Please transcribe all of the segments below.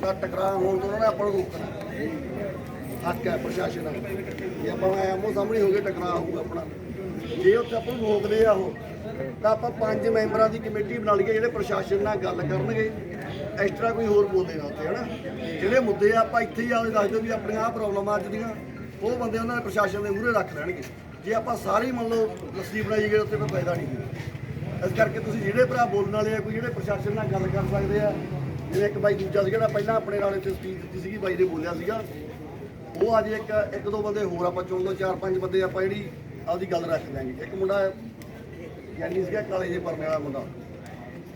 ਦਾ ਟਕਰਾਅ ਹੋਣ ਤੋਂ ਉਹਨਾਂ ਨੇ ਆਪਾਂ ਨੂੰ ਰੋਕਣਾ ਹੱਕ ਹੈ ਪ੍ਰਸ਼ਾਸਨ ਦਾ। ਜੇ ਆਪਾਂ ਆਮੋ ਸਾਹਮਣੇ ਹੋ ਗਏ ਟਕਰਾਅ ਹੋਊਗਾ ਆਪਣਾ। ਜੇ ਉੱਥੇ ਆਪਾਂ ਨੂੰ ਰੋਕਦੇ ਆ ਉਹ, ਤਾਂ ਆਪਾਂ ਪੰਜ ਮੈਂਬਰਾਂ ਦੀ ਕਮੇਟੀ ਬਣਾ ਲਈਏ ਜਿਹੜੇ ਪ੍ਰਸ਼ਾਸਨ ਨਾਲ ਗੱਲ ਕਰਨਗੇ। ਐਕਸਟਰਾ ਕੋਈ ਹੋਰ ਬੋਲਦੇ ਨਾ ਉੱਥੇ, ਹਨਾ? ਜਿਹੜੇ ਮੁੱਦੇ ਆ, ਆਪਾਂ ਇੱਥੇ ਹੀ ਆਵੇ ਦੱਸ ਦਿਓ ਵੀ ਆਪਣੀਆਂ ਆਹ ਪ੍ਰੋਬਲਮਾਂ ਅੱਜ ਦੀਆਂ, ਉਹ ਬੰਦੇ ਉਹਨਾਂ ਨੇ ਪ੍ਰਸ਼ਾਸਨ ਦੇ ਮੂਹਰੇ ਰੱਖ ਲੈਣਗੇ। ਜੇ ਆਪਾਂ ਸਾਰੇ ਮੰਨ ਲਓ ਲੱਸੀ ਬਣਾਈ ਗਏ ਉੱਥੇ ਕੋਈ ਫਾਇਦਾ ਨਹੀਂ। ਇਸ ਕਰਕੇ ਤੁਸੀਂ ਜਿਹੜੇ ਭਰਾ ਬੋਲਣ ਵਾਲੇ ਆ, ਕੋਈ ਜਿਹੜੇ ਪ੍ਰਸ਼ਾਸਨ ਨਾਲ ਗੱਲ ਕਰ ਸਕਦੇ ਆ ਜਿਵੇਂ ਇੱਕ ਬਾਈ ਦੂਜਾ ਸੀ ਜਿਹੜਾ ਪਹਿਲਾਂ ਆਪਣੇ ਨਾਲ ਇੱਥੇ ਸਪੀਚ ਦਿੱਤੀ ਸੀਗੀ ਬਾਈ ਨੇ ਬੋਲਿਆ ਸੀਗਾ। ਉਹ ਅੱਜ ਇੱਕ ਇੱਕ ਦੋ ਬੰਦੇ ਹੋਰ ਆਪਾਂ ਚੁਣ ਲਓ ਚਾਰ ਪੰਜ ਬੰਦੇ ਆਪਾਂ ਜਿਹੜੀ ਆਪਦੀ ਗੱਲ ਰੱਖ ਦਿਆਂਗੇ। ਇੱਕ ਮੁੰਡਾ ਗਿਆਨੀ ਸੀਗਾ ਕਾਲੇ ਜੇ ਪਰਨੇ ਵਾਲਾ ਮੁੰਡਾ।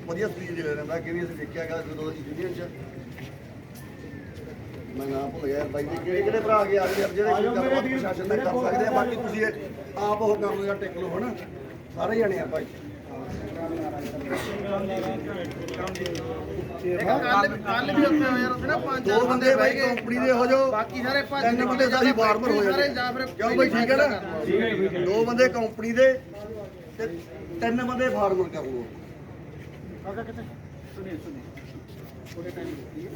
ਵਧੀਆ ਸਪੀਚ ਦੇ ਰਿਹਾ ਕਿ ਵੀ ਅਸੀਂ ਦੇਖਿਆਗਾ ਜਦੋਂ ਯੂਨੀਅਨ ਚ। ਮੈਂ ਨਾਮ ਭੁੱਲ ਗਿਆ ਬਾਈ ਦੇ ਕਿਹੜੇ ਕਿਹੜੇ ਭਰਾ ਗਏ ਆ ਗਏ ਜਿਹੜੇ ਕੋਈ ਗੱਲਬਾਤ ਪ੍ਰਸ਼ਾਸਨ ਨਾਲ ਕਰ ਸਕਦੇ ਆ ਬਾਕੀ ਤੁਸੀਂ ਆਪ ਉਹ ਕਰ ਲਓ ਜਾਂ ਟਿਕ ਲਓ ਹਨਾ? ਸਾਰੇ ਜਣੇ ਆ ਭਾਈ ਕੱਲ ਕੱਲ ਵੀ ਉੱਥੇ ਹੋਇਆ ਉੱਥੇ ਨਾ ਪੰਜ ਦੋ ਬੰਦੇ ਬਾਈ ਕੰਪਨੀ ਦੇ ਹੋ ਜਾਓ। ਬਾਕੀ ਸਾਰੇ ਭੱਜ ਤਿੰਨ ਬੰਦੇ ਸਾਰੀ ਫਾਰਮਰ ਹੋ ਸਾਰੇ ਜਾਂਦੇ। ਜਾਂ ਫਿਰ ਕਿਉਂ ਬਈ ਠੀਕ ਹੈ ਨਾ? ਦੋ ਬੰਦੇ ਕੰਪਨੀ ਦੇ ਤੇ ਤਿੰਨ ਬੰਦੇ ਫਾਰਮਰ ਕਰ ਲਓ सुनिए सुनिए थोड़े टाइम रुकिए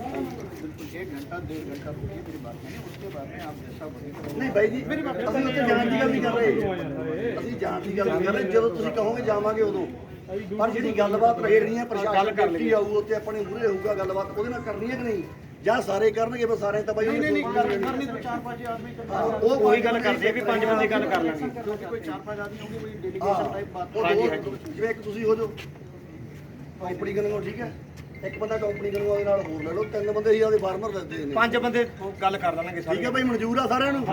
बिल्कुल एक घंटा डेढ़ घंटा रुकिए मेरी बात मानिए उसके बाद में आप जैसा बोलेंगे ਨਹੀਂ ਬਾਈ ਜੀ ਅਸੀਂ ਉੱਥੇ ਜਾਣ ਦੀ ਗੱਲ ਨਹੀਂ ਕਰ ਰਹੇ ਅਸੀਂ ਜਾਣ ਦੀ ਗੱਲ ਨਹੀਂ ਕਰ ਰਹੇ ਜਦੋਂ ਤੁਸੀਂ ਕਹੋਗੇ ਜਾਵਾਂਗੇ ਉਦੋਂ ਪਰ ਜਿਹੜੀ ਗੱਲਬਾਤ ਰੱਖਣੀ ਹੈ ਪ੍ਰਸ਼ਾਸਨ ਕਰਕੇ ਆਊ ਉੱਥੇ ਆਪਣੇ ਮੂਹਰੇ ਹੋਊਗਾ ਗੱਲਬਾਤ ਉਹਦੇ ਨਾਲ ਕਰਨੀ ਹੈ ਕਿ ਨਹੀਂ ਜਾਂ ਸਾਰੇ ਕਰਨਗੇ ਬਸ ਸਾਰੇ ਤਾਂ ਬਾਈ नहीं नहीं ਉਹਨੇ नहीं ਕੋਈ करनी तो चार पांच आदमी कर ਹਾਂ, ਉਹ ਉਹੀ ਗੱਲ ਕਰਦੇ ਆ ਵੀ ਪੰਜ ਬੰਦੇ ਗੱਲ ਕਰ ਲਾਂਗੇ क्योंकि कोई चार पांच आदमी होंगे वही ਹਾਂ डेलीगेशन टाइप बात ਉਹ ਦੋ ਜਿਵੇਂ ਇੱਕ ਤੁਸੀਂ ਹੋ ਜਾਓ ਕੰਪਨੀ ਕਰਨੋਂ ਠੀਕ ਹੈ? ਇੱਕ ਬੰਦਾ ਕੰਪਨੀ ਕਰਨੋਂ ਉਹਦੇ ਨਾਲ ਹੋਰ ਲੈ ਲਓ ਤਿੰਨ ਬੰਦੇ ਹੀ ਆਦੇ ਫਾਰਮਰ ਦੱਸਦੇ ਨੇ। ਪੰਜ ਬੰਦੇ ਗੱਲ ਕਰ ਲਾਂਗੇ ਠੀਕ ਹੈ ਭਾਈ ਮਨਜ਼ੂਰ ਆ ਸਾਰਿਆਂ ਨੂੰ?